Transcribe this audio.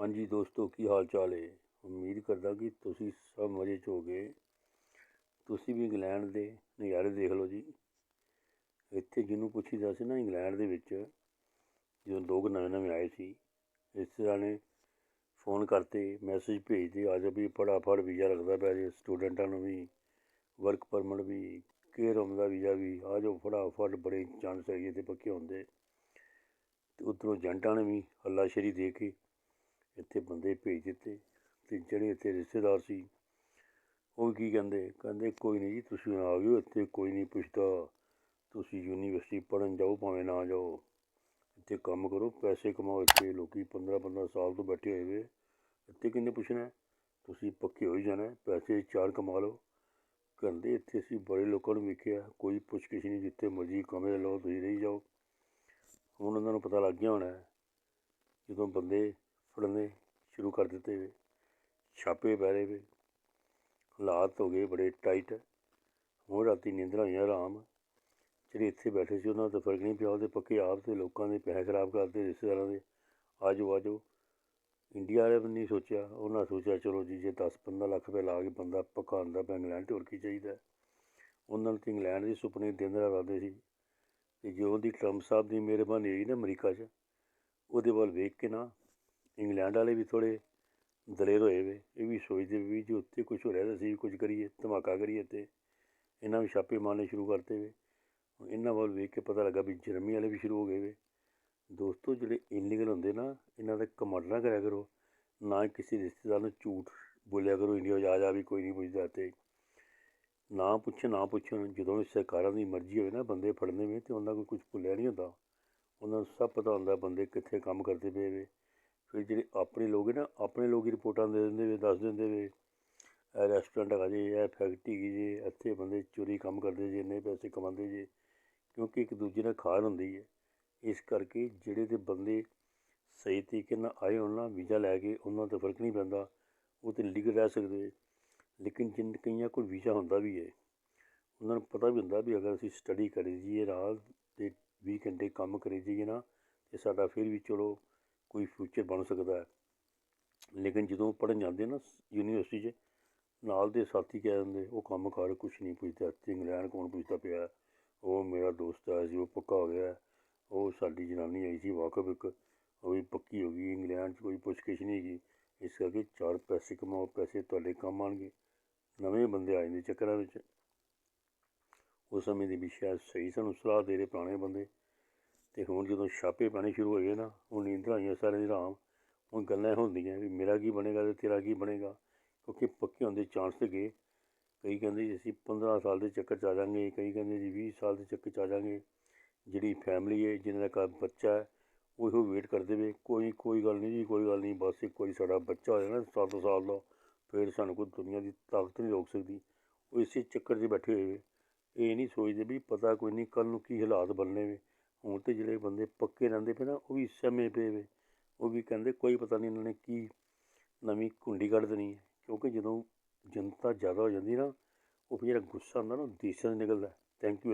ਹਾਂਜੀ ਦੋਸਤੋ, ਕੀ ਹਾਲ ਚਾਲ ਹੈ ਉਮੀਦ ਕਰਦਾ ਕਿ ਤੁਸੀਂ ਸਭ ਮਜ਼ੇ 'ਚ ਹੋਗੇ। ਤੁਸੀਂ ਵੀ ਇੰਗਲੈਂਡ ਦੇ ਨਜ਼ਾਰੇ ਦੇਖ ਲਓ ਜੀ। ਇੱਥੇ ਜਿਹਨੂੰ ਪੁੱਛੀਦਾ ਸੀ ਨਾ ਇੰਗਲੈਂਡ ਦੇ ਵਿੱਚ, ਜਦੋਂ ਲੋਕ ਨਵੇਂ ਨਵੇਂ ਆਏ ਸੀ, ਇਸ ਤਰ੍ਹਾਂ ਨੇ ਫੋਨ ਕਰਤੇ, ਮੈਸੇਜ ਭੇਜਦੇ, ਆ ਜਾ ਵੀ ਫਟਾਫਟ ਵੀਜ਼ਾ ਲੱਗਦਾ ਪਿਆ ਜੀ, ਸਟੂਡੈਂਟਾਂ ਨੂੰ ਵੀ ਵਰਕ ਪਰਮਿਟ ਵੀ ਕੇਅਰ ਹੋਮ ਦਾ ਵੀਜ਼ਾ ਵੀ, ਆ ਜਾਓ ਫਟਾਫਟ, ਬੜੇ ਚਾਂਸ ਹੈਗੇ ਤੇ ਪੱਕੇ ਹੁੰਦੇ। ਤੇ ਉੱਧਰੋਂ ਏਜੰਟਾਂ ਨੇ ਵੀ ਹੱਲਾਸ਼ੇਰੀ ਦੇ ਕੇ ਇੱਥੇ ਬੰਦੇ ਭੇਜ ਦਿੱਤੇ ਅਤੇ ਜਿਹੜੇ ਇੱਥੇ ਰਿਸ਼ਤੇਦਾਰ ਸੀ, ਉਹ ਕੀ ਕਹਿੰਦੇ? ਕਹਿੰਦੇ, ਕੋਈ ਨਹੀਂ ਜੀ, ਤੁਸੀਂ ਆ ਗਏ ਇੱਥੇ ਕੋਈ ਨਹੀਂ ਪੁੱਛਦਾ। ਤੁਸੀਂ ਯੂਨੀਵਰਸਿਟੀ ਪੜ੍ਹਨ ਜਾਓ, ਭਾਵੇਂ ਨਾ ਜਾਓ। ਇੱਥੇ ਕੰਮ ਕਰੋ, ਪੈਸੇ ਕਮਾਓ ਇੱਥੇ। ਲੋਕੀ 15 15 ਸਾਲ ਤੋਂ ਬੈਠੇ ਹੋਏ ਵੇ। ਇੱਥੇ ਕਿੰਨੇ ਪੁੱਛਣਾ ਤੁਸੀਂ ਪੱਕੇ ਹੋ ਹੀ ਜਾਣਾ ਪੈਸੇ ਚਾਰ ਕਮਾ ਲਓ। ਕਹਿੰਦੇ, ਇੱਥੇ ਅਸੀਂ ਬੜੇ ਲੋਕਾਂ ਨੂੰ ਵੇਖਿਆ। ਕੋਈ ਪੁੱਛ ਕਿਛ ਨਹੀਂ, ਜਿੱਥੇ ਮਰਜ਼ੀ ਕਮੇ ਲਓ, ਤੁਸੀਂ ਰਹੀ ਜਾਓ। ਹੁਣ ਉਹਨਾਂ ਨੂੰ ਪਤਾ ਲੱਗ ਗਿਆ ਹੋਣਾ ਜਦੋਂ ਬੰਦੇ ਫੜਨੇ ਸ਼ੁਰੂ ਕਰ ਦਿੱਤੇ ਵੇ। ਛਾਪੇ ਪੈ ਰਹੇ ਵੇ। ਹਾਲਾਤ ਹੋ ਗਏ ਬੜੇ ਟਾਈਟ। ਹੁਣ ਰਾਤੀ ਨੀਂਦਰਾਂ ਹੋਈਆਂ ਆਰਾਮ। ਜਿਹੜੇ ਇੱਥੇ ਬੈਠੇ ਸੀ ਉਹਨਾਂ ਦਾ ਫ਼ਰਕ ਨਹੀਂ ਪਿਆ। ਉਹਦੇ ਪੱਕੇ ਆਪ ਤੇ ਲੋਕਾਂ ਦੇ ਪੈਸੇ ਖਰਾਬ ਕਰਦੇ, ਰਿਸ਼ਤੇਦਾਰਾਂ ਦੇ। ਆਜੋ ਆਜੋ। ਇੰਡੀਆ ਵਾਲੇ ਵੀ ਨਹੀਂ ਸੋਚਿਆ। ਉਹਨਾਂ ਸੋਚਿਆ, ਚਲੋ ਜੀ, ਜੇ 10 15 ਲੱਖ ਰੁਪਏ ਲਾ ਕੇ ਬੰਦਾ ਪੱਕਾ ਆਉਂਦਾ ਪਿਆ ਇੰਗਲੈਂਡ ਤੇ ਹੋਰ ਕੀ ਚਾਹੀਦਾ। ਉਹਨਾਂ ਨੂੰ ਤੇ ਇੰਗਲੈਂਡ ਦੇ ਸੁਪਨੇ ਦਿਨ ਰਾਤ ਆਉਂਦੇ ਸੀ। ਤੇ ਜੋ ਉਹਦੀ ਟਰੰਪ ਸਾਹਿਬ ਦੀ ਮਿਹਰਬਾਨੀ ਹੋਈ ਨਾ ਅਮਰੀਕਾ 'ਚ, ਉਹਦੇ ਵੱਲ ਵੇਖ ਕੇ ਨਾ ਇੰਗਲੈਂਡ ਵਾਲੇ ਵੀ ਥੋੜ੍ਹੇ ਦਲੇਰ ਹੋਏ ਵੇ, ਇਹ ਵੀ ਸੋਚਦੇ ਵੀ ਜੇ ਉੱਥੇ ਕੁਝ ਹੋ ਰਿਹਾ ਤਾਂ ਅਸੀਂ ਵੀ ਕੁਝ ਕਰੀਏ, ਧਮਾਕਾ ਕਰੀਏ ਤੇ ਇਹਨਾਂ ਵੀ ਛਾਪੇ ਮਾਰਨੇ ਸ਼ੁਰੂ ਕਰਤੇ ਵੇ। ਇਹਨਾਂ ਵੱਲ ਵੇਖ ਕੇ ਪਤਾ ਲੱਗਾ ਵੀ ਜਰਮਨੀ ਵਾਲੇ ਵੀ ਸ਼ੁਰੂ ਹੋ ਗਏ ਵੇ। ਦੋਸਤੋ, ਜਿਹੜੇ ਇਲੀਗਲ ਹੁੰਦੇ ਨਾ, ਇਹਨਾਂ ਦਾ ਕਮਾਂਡ ਨਾ ਕਰਿਆ ਕਰੋ। ਨਾ ਕਿਸੇ ਰਿਸ਼ਤੇਦਾਰ ਨੂੰ ਝੂਠ ਬੋਲਿਆ ਕਰੋ ਇੰਡੀਆ ਜਾ ਜਾ ਵੀ ਕੋਈ ਨਹੀਂ ਪੁੱਛਦਾ ਤੇ ਨਾ ਪੁੱਛੇ, ਨਾ ਪੁੱਛਣ ਜਦੋਂ ਸਰਕਾਰਾਂ ਦੀ ਮਰਜ਼ੀ ਹੋਵੇ ਨਾ ਬੰਦੇ ਫੜਨੇ ਵੇ ਤੇ ਉਹਨਾਂ ਕੋਲ ਕੁਝ ਭੁੱਲਿਆ ਨਹੀਂ ਹੁੰਦਾ। ਉਹਨਾਂ ਨੂੰ ਸਭ ਪਤਾ ਹੁੰਦਾ ਬੰਦੇ ਕਿੱਥੇ ਕੰਮ ਕਰਦੇ ਪਏ ਵੇ। ਫਿਰ ਜਿਹੜੇ ਆਪਣੇ ਲੋਕ ਹੈ ਨਾ, ਆਪਣੇ ਲੋਕ ਹੀ ਰਿਪੋਰਟਾਂ ਦੇ ਦਿੰਦੇ ਵੇ ਦੱਸ ਦਿੰਦੇ ਵੇ ਇਹ ਰੈਸਟੋਰੈਂਟ ਹੈਗਾ ਜੀ, ਇਹ ਫੈਕਟਰੀ ਹੈਗੀ ਜੀ, ਇੱਥੇ ਬੰਦੇ ਚੋਰੀ ਕੰਮ ਕਰਦੇ ਜੀ, ਇੰਨੇ ਪੈਸੇ ਕਮਾਉਂਦੇ ਜੀ, ਕਿਉਂਕਿ ਇੱਕ ਦੂਜੇ ਨਾਲ ਖਾਰ ਹੁੰਦੀ ਹੈ। ਇਸ ਕਰਕੇ ਜਿਹੜੇ ਤੇ ਬੰਦੇ ਸਹੀ ਤਰੀਕੇ ਨਾਲ ਆਏ ਹੋਣ ਨਾ, ਵੀਜ਼ਾ ਲੈ ਕੇ, ਉਹਨਾਂ 'ਤੇ ਫ਼ਰਕ ਨਹੀਂ ਪੈਂਦਾ, ਉਹ ਤੇ ਲੀਗਲ ਰਹਿ ਸਕਦੇ ਲੇਕਿਨ ਜਿਨ ਕਈਆਂ ਕੋਲ ਵੀਜ਼ਾ ਹੁੰਦਾ ਵੀ ਹੈ, ਉਹਨਾਂ ਨੂੰ ਪਤਾ ਵੀ ਹੁੰਦਾ ਵੀ ਅਗਰ ਅਸੀਂ ਸਟੱਡੀ ਕਰੀ ਜੀਏ ਰਾਤ ਦੇ 20 ਘੰਟੇ ਕੰਮ ਕਰੀ ਜਾਈਏ ਨਾ, ਤੇ ਸਾਡਾ ਫਿਰ ਵੀ ਚਲੋ ਕੋਈ ਫਿਊਚਰ ਬਣ ਸਕਦਾ ਲੇਕਿਨ ਜਦੋਂ ਪੜ੍ਹਨ ਜਾਂਦੇ ਨਾ ਯੂਨੀਵਰਸਿਟੀ 'ਚ, ਨਾਲ ਦੇ ਸਾਥੀ ਕਹਿ ਦਿੰਦੇ, ਉਹ ਕੰਮ ਕਾਰ, ਕੁਛ ਨਹੀਂ ਪੁੱਛਦਾ, ਇੱਥੇ ਇੰਗਲੈਂਡ ਕੌਣ ਪੁੱਛਦਾ ਪਿਆ ਉਹ ਮੇਰਾ ਦੋਸਤ ਆਇਆ ਸੀ ਉਹ ਪੱਕਾ ਹੋ ਗਿਆ ਉਹ ਸਾਡੀ ਜਨਾਨੀ ਆਈ ਸੀ ਵਾਕਫ ਇੱਕ, ਉਹ ਵੀ ਪੱਕੀ ਹੋ ਗਈ, ਇੰਗਲੈਂਡ 'ਚ ਕੋਈ ਪੁੱਛ ਕਿਛ ਨਹੀਂ ਹੈਗੀ। ਇਸ ਕਰਕੇ ਚਾਰ ਪੈਸੇ ਕਮਾਓ, ਪੈਸੇ ਤੁਹਾਡੇ ਕੰਮ ਆਉਣਗੇ। ਨਵੇਂ ਬੰਦੇ ਆ ਜਾਂਦੇ ਚੱਕਰਾਂ ਵਿੱਚ। ਉਸ ਸਮੇਂ ਦੀ ਵੀ ਸ਼ਾਇਦ ਸਹੀ ਸਾਨੂੰ ਸਲਾਹ ਦੇ ਰਹੇ ਪੁਰਾਣੇ ਬੰਦੇ। ਤੇ ਹੁਣ ਜਦੋਂ ਛਾਪੇ ਪੈਣੇ ਸ਼ੁਰੂ ਹੋਏ ਨਾ ਹੁਣ ਨੀਂਦਰਾਂ ਆਈਆਂ ਸਾਰਿਆਂ ਦੀ ਰਾਮ। ਹੁਣ ਗੱਲਾਂ ਹੁੰਦੀਆਂ ਵੀ ਮੇਰਾ ਕੀ ਬਣੇਗਾ ਤੇ ਤੇਰਾ ਕੀ ਬਣੇਗਾ, ਕਿਉਂਕਿ ਪੱਕੇ ਹੁੰਦੇ ਚਾਂਸ ਤੇ ਗਏ। ਕਈ ਕਹਿੰਦੇ ਜੀ ਅਸੀਂ 15 ਸਾਲ ਦੇ ਚੱਕਰ 'ਚ ਆ ਜਾਵਾਂਗੇ, ਕਈ ਕਹਿੰਦੇ ਜੀ 20 ਸਾਲ ਦੇ ਚੱਕਰ 'ਚ ਆ ਜਾਵਾਂਗੇ। ਜਿਹੜੀ ਫੈਮਿਲੀ ਹੈ, ਜਿਹਨਾਂ ਦਾ ਬੱਚਾ ਹੈ, ਉਹ ਇਹੋ ਵੇਟ ਕਰਦੇ ਵੇ। ਕੋਈ ਕੋਈ ਗੱਲ ਨਹੀਂ ਜੀ, ਕੋਈ ਗੱਲ ਨਹੀਂ, ਬਸ ਇੱਕ ਵਾਰੀ ਸਾਡਾ ਬੱਚਾ ਹੋ ਜਾਣਾ ਸੱਤ ਸਾਲ ਦਾ, ਫਿਰ ਸਾਨੂੰ ਕੋਈ ਦੁਨੀਆ ਦੀ ਤਾਕਤ ਨਹੀਂ ਰੋਕ ਸਕਦੀ। ਉਹ ਇਸੇ ਚੱਕਰ 'ਚ ਬੈਠੇ ਹੋਏ ਵੇ। ਇਹ ਨਹੀਂ ਸੋਚਦੇ ਵੀ ਪਤਾ ਕੋਈ ਨਹੀਂ ਕੱਲ ਨੂੰ ਕੀ ਹਾਲਾਤ ਬਣਨੇ ਵੇ। ਹੁਣ ਤੇ ਜਿਹੜੇ ਬੰਦੇ ਪੱਕੇ ਰਹਿੰਦੇ ਪਏ ਨਾ, ਉਹ ਵੀ ਸਮੇਂ ਪਏ ਵੇ। ਉਹ ਵੀ ਕਹਿੰਦੇ ਕੋਈ ਪਤਾ ਨਹੀਂ ਇਹਨਾਂ ਨੇ ਕੀ ਨਵੀਂ ਕੁੰਡੀ ਕੱਢ ਦੇਣੀ ਹੈ। ਕਿਉਂਕਿ ਜਦੋਂ ਜਨਤਾ ਜ਼ਿਆਦਾ ਹੋ ਜਾਂਦੀ ਨਾ, ਉਹ ਫਿਰ ਜਿਹੜਾ ਗੁੱਸਾ ਹੁੰਦਾ ਨਾ, ਉਹ ਦੇਸ਼ਾਂ 'ਚ ਨਿਕਲਦਾ ਥੈਂਕ ਯੂ